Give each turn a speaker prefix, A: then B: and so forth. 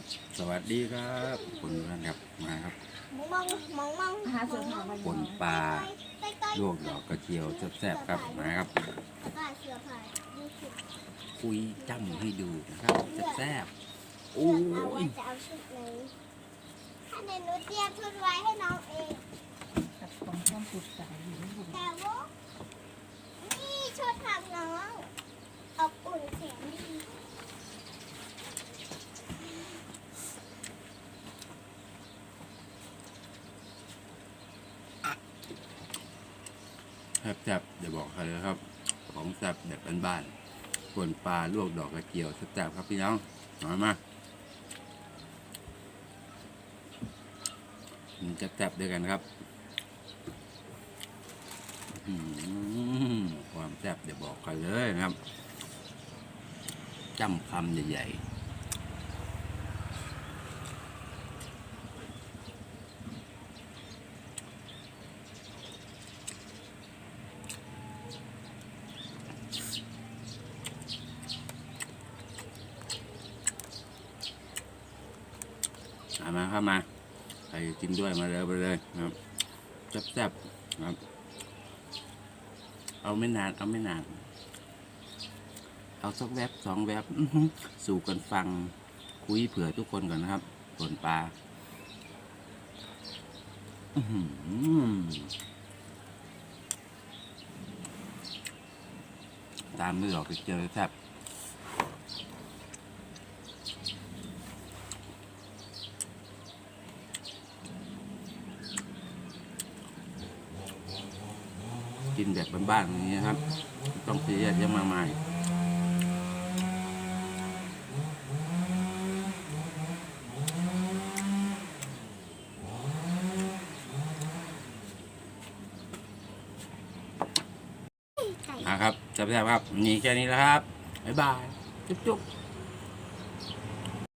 A: ครับสวัสดีครับคุณท่านครับมาครับ
B: มองมองมองมอง
C: หาเสื้อผ้ามา
A: ปนปลาลวกดอกกระเจียวแซ่บๆครับนะครับ
B: แล้วก็เสื้อผ้าดูสิ
A: คุยจ้ำให้ดูนะครับแซ่บๆโอ้
B: เลือกเอาว่ายจะเอาชุดไหนถ้าเดี๋ยวหนูเตรียมชุดไว้ให้น้องเอง
C: กับของความสุดใจอยู่ในบุญ
B: แต่ว่านี่ชุดทำน้องอบอุ่นแสนดี
A: แซ่บๆเดี๋ยวบอกใครเลยครับของแซ่บแบบบ้านๆปนปลาลวกดอกกระเจียวแซ่บๆครับพี่น้องมามากมันจะแซ่บด้วยกันครับความแซ่บเดี๋ยวบอกใครเลยนะครับจ้ำคำใหญ่ๆามาเข้ามาใครกินด้วยมาเลยมาเลยนะครับแซ่บๆนะครับ เอาไม่นานเอาไม่นาน เอาสักแวบสองแวบสู่กันฟังคุยเผื่อทุกคนก่อนนะครับส่วนปลา อื้อหือ ตามด้วยดอกกระเจียวแซ่บกินแบบบ้านๆอย่างนี้ครับ ต้องซีเสียเยอะมากมาย นะครับแซ่บๆครับนี่แค่นี้แล้วครับบ๊ายบายจุ๊บ